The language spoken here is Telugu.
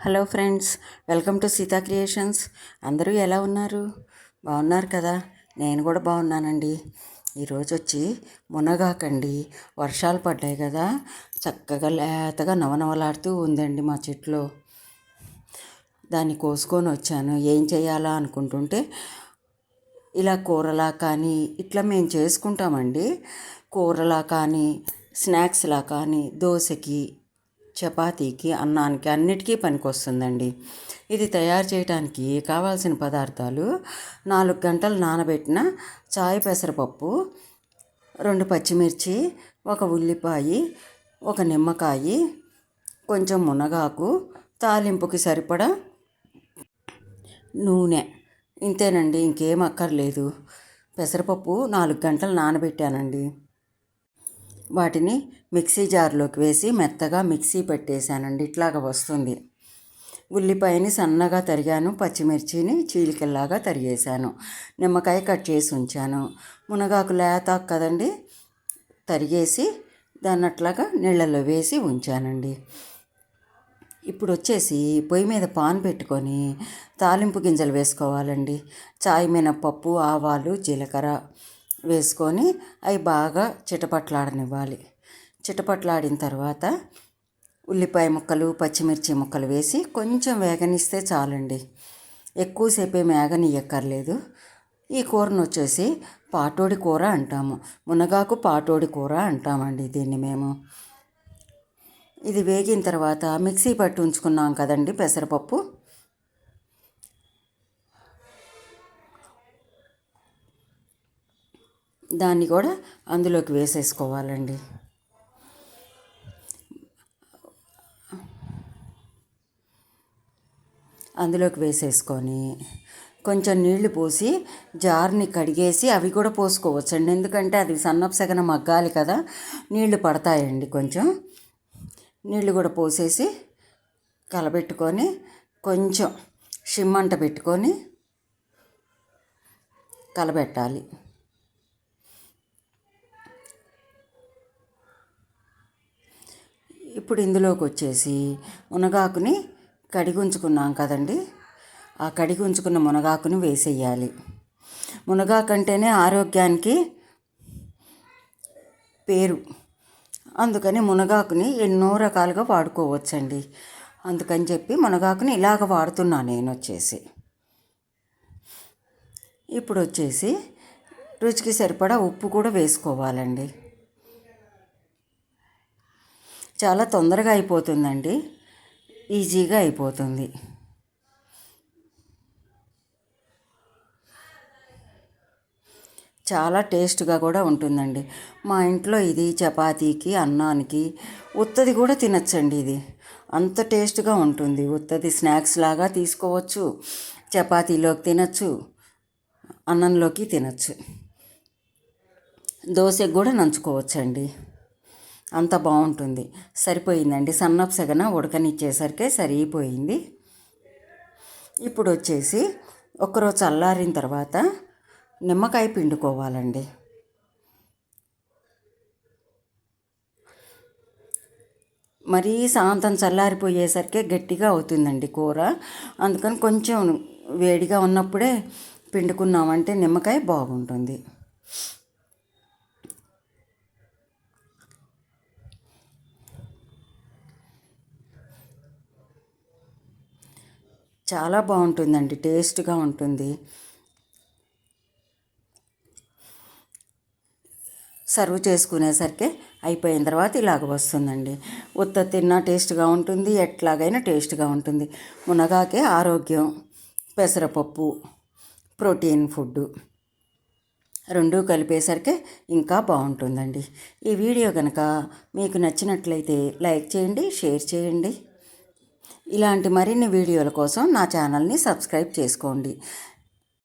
Hello friends welcome to Sita creations. అందరూ ఎలా ఉన్నారు? బాగున్నారు కదా? నేను కూడా బాగున్నానండి. ఈరోజు వచ్చి మునగాకండి. వర్షాలు పడ్డాయి కదా? చక్కగా లేతగా నవనవలాడుతూ ఉందండి మా చెట్లో. దాన్ని కోసుకొని వచ్చాను. ఏం చేయాలా అనుకుంటుంటే ఇలా కూరలా కానీ ఇట్లా మేము చేసుకుంటామండి. కూరలా కానీ స్నాక్స్లా కానీ దోశకి చపాతీకి అన్నానికి అన్నిటికీ పనికొస్తుందండి. ఇది తయారు చేయడానికి కావాల్సిన పదార్థాలు నాలుగు గంటలు నానబెట్టిన చాయ్ పెసరపప్పు రెండు పచ్చిమిర్చి ఒక ఉల్లిపాయ ఒక నిమ్మకాయ కొంచెం మునగాకు తాలింపుకి సరిపడా నూనె. ఇంతేనండి ఇంకేం అక్కర్లేదు. పెసరపప్పు నాలుగు గంటలు నానబెట్టానండి. వాటిని మిక్సీ జార్లోకి వేసి మెత్తగా మిక్సీ పెట్టేశానండి. ఇట్లాగ వస్తుంది. ఉల్లిపాయని సన్నగా తరిగాను. పచ్చిమిర్చిని చీలికల్లాగా తరిగేశాను. నిమ్మకాయ కట్ చేసి ఉంచాను. మునగాకు లేతాకు కదండి? తరిగేసి దాన్ని అట్లాగా నీళ్ళల్లో వేసి ఉంచానండి. ఇప్పుడు వచ్చేసి పొయ్యి మీద పాన్ పెట్టుకొని తాలింపు గింజలు వేసుకోవాలండి. చాయ్ మినపప్పు ఆవాలు జీలకర్ర వేసుకొని అవి బాగా చిటపట్లాడనివ్వాలి. చిటపట్లాడిన తర్వాత ఉల్లిపాయ ముక్కలు పచ్చిమిర్చి ముక్కలు వేసి కొంచెం వేగనిస్తే చాలండి. ఎక్కువసేపే మేగనియక్కర్లేదు ఈ కూరను వచ్చేసి పాటోడి కూర అంటాము. మునగాకు పాటోడి కూర అంటామండి దీన్ని మేము. ఇది వేగిన తర్వాత మిక్సీ పట్టి ఉంచుకున్నాం కదండి పెసరపప్పు. దాన్ని కూడా అందులోకి వేసేసుకోవాలండి. అందులోకి వేసేసుకొని కొంచెం నీళ్ళు పోసి జార్ని కడిగేసి అవి కూడా పోసుకోవచ్చండి. ఎందుకంటే అది సన్నపు సగన మగ్గాలి కదా నీళ్ళు పడతాయండి కొంచెం. నీళ్ళు కూడా పోసేసి కలబెట్టుకొని కొంచెం షిమ్మంట పెట్టుకొని కలబెట్టాలి. ఇప్పుడు ఇందులోకి వచ్చేసి మునగాకుని కడిగి ఉంచుకున్నాం కదండి. ఆ కడిగి ఉంచుకున్న మునగాకుని వేసేయాలి. మునగాకు అంటేనే ఆరోగ్యానికి పేరు. అందుకని మునగాకుని ఎన్నో రకాలుగా వాడుకోవచ్చండి. అందుకని చెప్పి మునగాకుని ఇలాగ వాడుతున్నా నేను వచ్చేసి ఇప్పుడు వచ్చేసి రుచికి సరిపడా ఉప్పు కూడా వేసుకోవాలండి. చాలా తొందరగా అయిపోతుందండి. ఈజీగా అయిపోతుంది. చాలా టేస్ట్గా కూడా ఉంటుందండి. మా ఇంట్లో ఇది చపాతీకి అన్నానికి ఉత్తది కూడా తినచ్చండి ఇది. అంత టేస్ట్గా ఉంటుంది. ఉత్తది స్నాక్స్ లాగా తీసుకోవచ్చు చపాతీలోకి తినచ్చు అన్నంలోకి తినచ్చు. దోశకు కూడా నంచుకోవచ్చండి. అంత బాగుంటుంది. సరిపోయిందండి. సన్నపు సగన ఉడకనిచ్చేసరికి సరిపోయింది. ఇప్పుడు వచ్చేసి ఒకరోజు చల్లారిన తర్వాత నిమ్మకాయ పిండుకోవాలండి. మరీ సాంతం చల్లారిపోయేసరికి గట్టిగా అవుతుందండి కూర. అందుకని కొంచెం వేడిగా ఉన్నప్పుడే పిండుకున్నామంటే నిమ్మకాయ బాగుంటుంది. చాలా బాగుంటుందండి టేస్ట్గా ఉంటుంది. సర్వ్ చేసుకునేసరికి అయిపోయిన తర్వాత ఇలాగ వస్తుందండి. ఉత్త తిన్నా టేస్ట్గా ఉంటుంది ఎట్లాగైనా టేస్ట్గా ఉంటుంది. మునగాకే ఆరోగ్యం పెసరపప్పు ప్రోటీన్ ఫుడ్ రెండు కలిపేసరికి ఇంకా బాగుంటుందండి. ఈ వీడియో కనుక మీకు నచ్చినట్లయితే లైక్ చేయండి షేర్ చేయండి. ఇలాంటి మరిన్ని వీడియోల కోసం నా ఛానల్ని సబ్స్క్రైబ్ చేసుకోండి.